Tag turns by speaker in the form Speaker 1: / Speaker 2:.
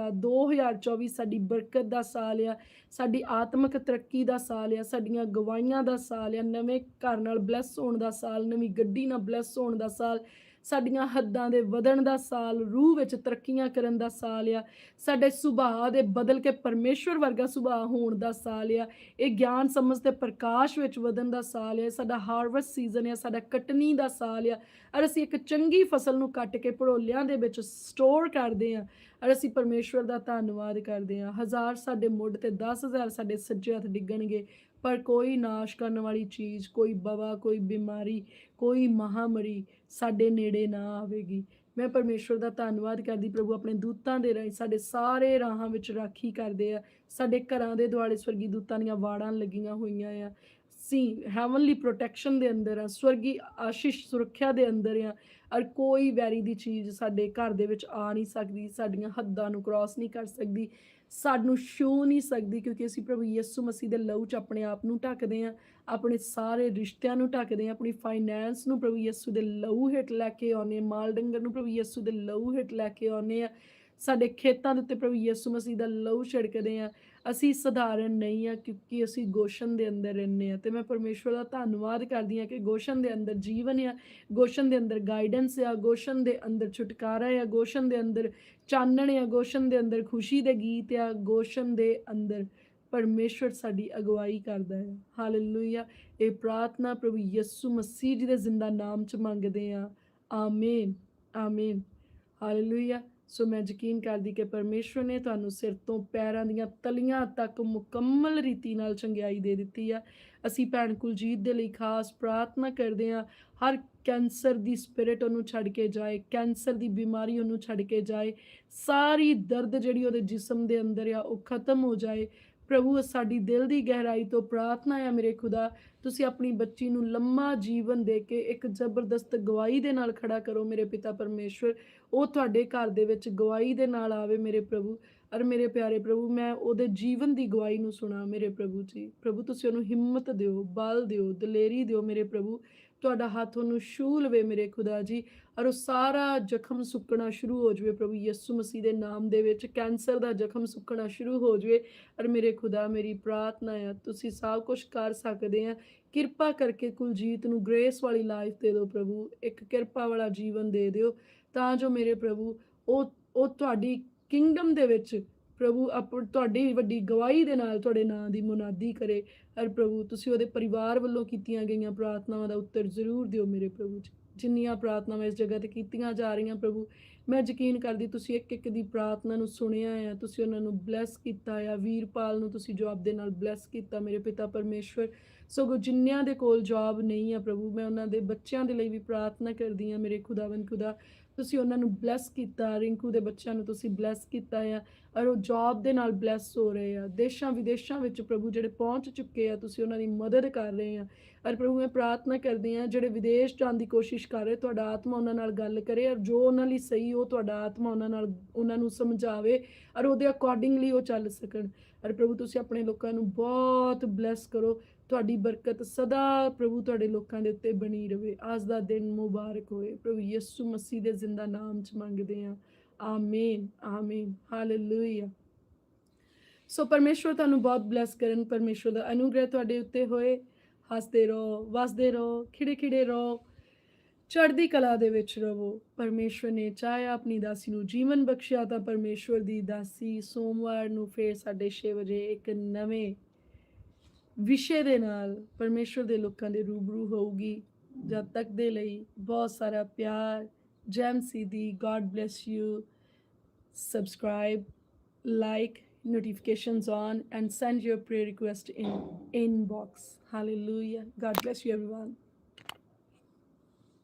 Speaker 1: ਕੀਤਾ 2024 ਸਾਡੀ ਬਰਕਤ ਦਾ ਸਾਲ ਆ, ਸਾਡੀ ਆਤਮਿਕ ਤਰੱਕੀ ਦਾ ਸਾਲ ਆ, ਸਾਡੀਆਂ ਗਵਾਈਆਂ ਦਾ ਸਾਲ ਆ, ਨਵੇਂ ਘਰ ਨਾਲ ਬਲੈਸ ਹੋਣ ਦਾ ਸਾਲ, ਨਵੀਂ ਗੱਡੀ ਨਾਲ ਬਲੈਸ ਹੋਣ ਦਾ ਸਾਲ ਸਾਡੀਆਂ ਹੱਦਾਂ ਦੇ ਵਧਣ ਦਾ ਸਾਲ, ਰੂਹ ਵਿੱਚ ਤਰੱਕੀਆਂ ਕਰਨ ਦਾ ਸਾਲ ਆ। ਸਾਡੇ ਸੁਭਾਅ ਦੇ ਬਦਲ ਕੇ ਪਰਮੇਸ਼ਵਰ ਵਰਗਾ ਸੁਭਾਅ ਹੋਣ ਦਾ ਸਾਲ ਆ। ਇਹ ਗਿਆਨ, ਸਮਝ ਤੇ ਪ੍ਰਕਾਸ਼ ਵਿੱਚ ਵਧਣ ਦਾ ਸਾਲ ਆ। ਸਾਡਾ ਹਾਰਵੈਸਟ ਸੀਜ਼ਨ ਆ, ਸਾਡਾ ਕਟਨੀ ਦਾ ਸਾਲ ਆ। ਔਰ ਅਸੀਂ ਇੱਕ ਚੰਗੀ ਫਸਲ ਨੂੰ ਕੱਟ ਕੇ ਭੜੋਲਿਆਂ ਦੇ ਵਿੱਚ ਸਟੋਰ ਕਰਦੇ ਹਾਂ ਔਰ ਅਸੀਂ ਪਰਮੇਸ਼ਵਰ ਦਾ ਧੰਨਵਾਦ ਕਰਦੇ ਹਾਂ ਹਜ਼ਾਰ ਸਾਡੇ ਮੁੱਢ ਤੇ 10000 ਸਾਡੇ ਸੱਜੇ ਹੱਥ ਡਿੱਗਣਗੇ। ਪਰ ਕੋਈ ਨਾਸ਼ ਕਰਨ ਵਾਲੀ ਚੀਜ਼, ਕੋਈ ਬਵਾ, ਕੋਈ ਬਿਮਾਰੀ, ਕੋਈ ਮਹਾਮਰੀ ਸਾਡੇ ਨੇੜੇ ਨਾ ਆਵੇਗੀ। ਮੈਂ ਪਰਮੇਸ਼ਵਰ ਦਾ ਧੰਨਵਾਦ ਕਰਦੀ ਪ੍ਰਭੂ, ਆਪਣੇ ਦੂਤਾਂ ਦੇ ਰਾਹੀਂ, ਸਾਡੇ ਸਾਰੇ ਰਾਹਾਂ ਵਿੱਚ ਰਾਖੀ ਕਰਦੇ ਆ। ਸਾਡੇ ਘਰਾਂ ਦੇ ਦੁਆਲੇ ਸਵਰਗੀ ਦੂਤਾਂ ਦੀਆਂ ਵਾੜਾਂ ਲੱਗੀਆਂ ਹੋਈਆਂ ਆ। ਅਸੀਂ ਹੈਵਨਲੀ ਪ੍ਰੋਟੈਕਸ਼ਨ ਦੇ ਅੰਦਰ ਆ ਸਵਰਗੀ ਆਸ਼ੀਸ਼ ਸੁਰੱਖਿਆ ਦੇ ਅੰਦਰ ਆ ਔਰ ਕੋਈ ਵੈਰੀ ਦੀ ਚੀਜ਼ ਸਾਡੇ ਘਰ ਦੇ ਵਿੱਚ ਆ ਨਹੀਂ ਸਕਦੀ, ਸਾਡੀਆਂ ਹੱਦਾਂ ਨੂੰ ਕ੍ਰਾਸ ਨਹੀਂ ਕਰ ਸਕਦੀ, ਸਾਨੂੰ ਛੂ ਨਹੀਂ ਸਕਦੀ, ਕਿਉਂਕਿ ਅਸੀਂ ਪ੍ਰਭੂ ਯਿਸੂ ਮਸੀਹ ਦੇ ਲਹੂ 'ਚ ਆਪਣੇ ਆਪ ਨੂੰ ਢੱਕਦੇ ਆ ਆਪਣੇ ਸਾਰੇ ਰਿਸ਼ਤਿਆਂ ਨੂੰ ਢੱਕਦੇ ਆ ਆਪਣੀ ਫਾਈਨੈਂਸ ਨੂੰ ਪ੍ਰਭੂ ਯਿਸੂ ਦੇ ਲਹੂ ਹੇਠ ਲੈ ਕੇ ਆਉਨੇ ਮਾਲ ਡੰਗਰ ਨੂੰ ਪ੍ਰਭੂ ਯਿਸੂ ਦੇ ਲਹੂ ਹੇਠ ਲੈ ਕੇ ਆਉਨੇ ਆ ਸਾਡੇ ਖੇਤਾਂ ਦੇ ਉੱਤੇ ਪ੍ਰਭੂ ਯਿਸੂ ਮਸੀਹ ਦਾ ਲਹੂ ਛਿੜਕਦੇ ਆ ਅਸੀਂ ਸਧਾਰਨ ਨਹੀਂ ਆ ਕਿਉਂਕਿ ਅਸੀਂ ਗੋਸ਼ਨ ਦੇ ਅੰਦਰ ਰਹਿੰਦੇ ਆ ਤੇ ਮੈਂ ਪਰਮੇਸ਼ਵਰ ਦਾ ਧੰਨਵਾਦ ਕਰਦੀ ਆ ਕਿ ਗੋਸ਼ਨ ਦੇ ਅੰਦਰ ਜੀਵਨ ਆ, ਗੋਸ਼ਨ ਦੇ ਅੰਦਰ ਗਾਈਡੈਂਸ ਆ, ਗੋਸ਼ਨ ਦੇ ਅੰਦਰ ਛੁਟਕਾਰਾ ਆ, ਗੋਸ਼ਨ ਦੇ ਅੰਦਰ ਚਾਨਣ ਆ, ਗੋਸ਼ਨ ਦੇ ਅੰਦਰ ਖੁਸ਼ੀ ਦੇ ਗੀਤ ਆ, ਗੋਸ਼ਨ ਦੇ ਅੰਦਰ ਪਰਮੇਸ਼ਵਰ ਸਾਡੀ ਅਗਵਾਈ ਕਰਦਾ ਹੈ। ਹਾਲੇਲੂਇਆ ਇਹ ਪ੍ਰਾਰਥਨਾ ਪ੍ਰਭੂ ਯਿਸੂ ਮਸੀਹ ਜੀ ਦੇ ਜ਼ਿੰਦਾ ਨਾਮ ਚ ਮੰਗਦੇ ਆ ਆਮੇਨ ਆਮੀਨ ਹਾਲੇਲੂਇਆ ਸੋ ਮੈਂ ਯਕੀਨ ਕਰਦੀ ਕਿ ਪਰਮੇਸ਼ਵਰ ਨੇ ਤੁਹਾਨੂੰ ਸਿਰ ਤੋਂ ਪੈਰਾਂ ਦੀਆਂ ਤਲੀਆਂ ਤੱਕ ਮੁਕੰਮਲ ਰੀਤੀ ਨਾਲ ਚੰਗਿਆਈ ਦੇ ਦਿੱਤੀ ਆ। ਅਸੀਂ ਭੈਣ ਕੁਲਜੀਤ ਦੇ ਲਈ ਖਾਸ ਪ੍ਰਾਰਥਨਾ ਕਰਦੇ ਆ ਹਰ ਕੈਂਸਰ ਦੀ ਸਪਿਰਿਟ ਉਹਨੂੰ ਛੱਡ ਕੇ ਜਾਏ, ਕੈਂਸਰ ਦੀ ਬਿਮਾਰੀ ਉਹਨੂੰ ਛੱਡ ਕੇ ਜਾਏ, ਸਾਰੀ ਦਰਦ ਜਿਹੜੀ ਉਹਦੇ ਜਿਸਮ ਦੇ ਅੰਦਰ ਆ, ਉਹ ਖਤਮ ਹੋ ਜਾਏ। ਪ੍ਰਭੂ, ਸਾਡੀ ਦਿਲ ਦੀ ਗਹਿਰਾਈ ਤੋਂ ਪ੍ਰਾਰਥਨਾ ਹੈ ਮੇਰੇ ਖੁਦਾ, ਤੁਸੀਂ ਆਪਣੀ ਬੱਚੀ ਨੂੰ ਲੰਮਾ ਜੀਵਨ ਦੇ ਕੇ ਇੱਕ ਜ਼ਬਰਦਸਤ ਗਵਾਹੀ ਦੇ ਨਾਲ ਖੜਾ ਕਰੋ ਮੇਰੇ ਪਿਤਾ ਪਰਮੇਸ਼ਵਰ। ਉਹ ਤੁਹਾਡੇ ਘਰ ਦੇ ਵਿੱਚ ਗਵਾਹੀ ਦੇ ਨਾਲ ਆਵੇ ਮੇਰੇ ਪ੍ਰਭੂ। ਅਰ ਮੇਰੇ ਪਿਆਰੇ ਪ੍ਰਭੂ, ਮੈਂ ਉਹਦੇ ਜੀਵਨ ਦੀ ਗਵਾਹੀ ਨੂੰ ਸੁਣਾ ਮੇਰੇ ਪ੍ਰਭੂ ਜੀ। ਪ੍ਰਭੂ, ਤੁਸੀਂ ਉਹਨੂੰ ਹਿੰਮਤ ਦਿਓ, ਬਲ ਦਿਓ, ਦਲੇਰੀ ਦਿਓ ਮੇਰੇ ਪ੍ਰਭੂ। ਤੁਹਾਡਾ ਹੱਥ ਉਹਨੂੰ ਛੂ ਲਵੇ ਮੇਰੇ ਖੁਦਾ ਜੀ, ਔਰ ਉਹ ਸਾਰਾ ਜ਼ਖਮ ਸੁੱਕਣਾ ਸ਼ੁਰੂ ਹੋ ਜਾਵੇ ਪ੍ਰਭੂ। ਯਿਸੂ ਮਸੀਹ ਦੇ ਨਾਮ ਦੇ ਵਿੱਚ ਕੈਂਸਰ ਦਾ ਜ਼ਖਮ ਸੁੱਕਣਾ ਸ਼ੁਰੂ ਹੋ ਜਾਵੇ। ਔਰ ਮੇਰੇ ਖੁਦਾ, ਮੇਰੀ ਪ੍ਰਾਰਥਨਾ ਹੈ ਤੁਸੀਂ ਸਭ ਕੁਝ ਕਰ ਸਕਦੇ ਆ। ਕਿਰਪਾ ਕਰਕੇ ਕੁਲਜੀਤ ਨੂੰ ਗ੍ਰੇਸ ਵਾਲੀ ਲਾਈਫ ਦੇ ਦਿਓ ਪ੍ਰਭੂ। ਇੱਕ ਕਿਰਪਾ ਵਾਲਾ ਜੀਵਨ ਦੇ ਦਿਓ। ਤਾਂ ਜੋ ਮੇਰੇ ਪ੍ਰਭੂ, ਉਹ ਉਹ ਤੁਹਾਡੀ ਕਿੰਗਡਮ ਦੇ ਵਿੱਚ ਪ੍ਰਭੂ ਆਪ, ਤੁਹਾਡੀ ਵੱਡੀ ਗਵਾਹੀ ਦੇ ਨਾਲ ਤੁਹਾਡੇ ਨਾਂ ਦੀ ਮੁਨਾਦੀ ਕਰੇ। ਹਰ ਪ੍ਰਭੂ, ਤੁਸੀਂ ਉਹਦੇ ਪਰਿਵਾਰ ਵੱਲੋਂ ਕੀਤੀਆਂ ਗਈਆਂ ਪ੍ਰਾਰਥਨਾਵਾਂ ਦਾ ਉੱਤਰ ਜ਼ਰੂਰ ਦਿਓ ਮੇਰੇ ਪ੍ਰਭੂ ਜੀ। ਜਿੰਨੀਆਂ ਪ੍ਰਾਰਥਨਾਵਾਂ ਇਸ ਜਗ੍ਹਾ ਤੇ ਕੀਤੀਆਂ ਜਾ ਰਹੀਆਂ ਪ੍ਰਭੂ, ਮੈਂ ਯਕੀਨ ਕਰਦੀ ਤੁਸੀਂ ਇੱਕ ਇੱਕ ਦੀ ਪ੍ਰਾਰਥਨਾ ਨੂੰ ਸੁਣਿਆ ਆ, ਤੁਸੀਂ ਉਹਨਾਂ ਨੂੰ ਬਲੈਸ ਕੀਤਾ ਆ, ਵੀਰਪਾਲ ਨੂੰ ਤੁਸੀਂ ਜਵਾਬ ਦੇ ਨਾਲ ਬਲੈਸ ਕੀਤਾ, ਮੇਰੇ ਪਿਤਾ ਪਰਮੇਸ਼ਵਰ, ਸਗੋਂ ਜਿੰਨਿਆਂ ਦੇ ਕੋਲ ਜਵਾਬ ਨਹੀਂ ਆ ਪ੍ਰਭੂ, ਮੈਂ ਉਹਨਾਂ ਦੇ ਬੱਚਿਆਂ ਦੇ ਲਈ ਵੀ ਪ੍ਰਾਰਥਨਾ ਕਰਦੀ ਆ, ਮੇਰੇ ਖੁਦਾਵੰਦ ਖੁਦਾ, ਤੁਸੀਂ ਉਹਨਾਂ ਨੂੰ ਬਲੈਸ ਕੀਤਾ, ਰਿੰਕੂ ਦੇ ਬੱਚਿਆਂ ਨੂੰ ਤੁਸੀਂ ਬਲੈਸ ਕੀਤਾ ਆ, ਔਰ ਉਹ ਜੌਬ ਦੇ ਨਾਲ ਬਲੈਸ ਹੋ ਰਹੇ ਆ, ਦੇਸ਼ਾਂ ਵਿਦੇਸ਼ਾਂ ਵਿੱਚ ਪ੍ਰਭੂ ਜਿਹੜੇ ਪਹੁੰਚ ਚੁੱਕੇ ਆ, ਤੁਸੀਂ ਉਹਨਾਂ ਦੀ ਮਦਦ ਕਰ ਰਹੇ ਆ, ਔਰ ਪ੍ਰਭੂ ਮੈਂ ਪ੍ਰਾਰਥਨਾ ਕਰਦੀ ਆ, ਜਿਹੜੇ ਵਿਦੇਸ਼ ਜਾਣ ਦੀ ਕੋਸ਼ਿਸ਼ ਕਰ ਰਹੇ, ਤੁਹਾਡਾ ਆਤਮਾ ਉਹਨਾਂ ਨਾਲ ਗੱਲ ਕਰੇ ਔਰ ਜੋ ਉਹਨਾਂ ਲਈ ਸਹੀ ਉਹ ਤੁਹਾਡਾ ਆਤਮਾ ਉਹਨਾਂ ਨਾਲ, ਉਹਨਾਂ ਨੂੰ ਸਮਝਾਵੇ ਔਰ ਉਹਦੇ ਅਕੋਰਡਿੰਗਲੀ ਉਹ ਚੱਲ ਸਕਣ। ਔਰ ਪ੍ਰਭੂ, ਤੁਸੀਂ ਆਪਣੇ ਲੋਕਾਂ ਨੂੰ ਬਹੁਤ ਬਲੈਸ ਕਰੋ। ਤੁਹਾਡੀ ਬਰਕਤ ਸਦਾ ਪ੍ਰਭੂ ਤੁਹਾਡੇ ਲੋਕਾਂ ਦੇ ਉੱਤੇ ਬਣੀ ਰਵੇ। ਅੱਜ ਦਾ ਦਿਨ ਮੁਬਾਰਕ ਹੋਏ। ਪ੍ਰਭੂ ਯਿਸੂ ਮਸੀਹ ਦੇ ਜ਼ਿੰਦਾ ਨਾਮ ਚ ਮੰਗਦੇ ਆ ਆਮੀਨ ਆਮੀਨ। ਹਾਲੇਲੂਇਆ ਸੋ ਪਰਮੇਸ਼ਵਰ ਤੁਹਾਨੂੰ ਬਹੁਤ ਬਲੈਸ ਕਰਨ। ਪਰਮੇਸ਼ਵਰ ਦਾ ਅਨੁਗ੍ਰਹਿ ਤੁਹਾਡੇ ਉੱਤੇ ਹੋਏ। ਹੱਸਦੇ ਰਹੋ, ਵਸਦੇ ਰਹੋ ਖਿੜੇ ਖਿੜੇ ਰਹੋ। ਚੜ੍ਹਦੀ ਕਲਾ ਦੇ ਵਿੱਚ ਰਹੋ ਪਰਮੇਸ਼ਵਰ ਨੇ ਚਾਹਿਆ ਆਪਣੀ ਦਾਸੀ ਨੂੰ ਜੀਵਨ ਬਖਸ਼ਿਆ ਤਾਂ ਪਰਮੇਸ਼ਵਰ ਦੀ ਦਾਸੀ ਸੋਮਵਾਰ ਨੂੰ ਫੇਰ 6:30 ਵਜੇ ਇੱਕ ਨਵੇਂ ਵਿਸ਼ੇ ਦੇ ਨਾਲ ਪਰਮੇਸ਼ਵਰ ਦੇ ਲੋਕਾਂ ਦੇ ਰੂਬਰੂ ਹੋਊਗੀ। ਜਦ ਤੱਕ ਦੇ ਲਈ ਬਹੁਤ ਸਾਰਾ ਪਿਆਰ, ਜੈਮ ਸੀਦੀ God bless you subscribe like notifications on and send your prayer request in inbox hallelujah god bless you everyone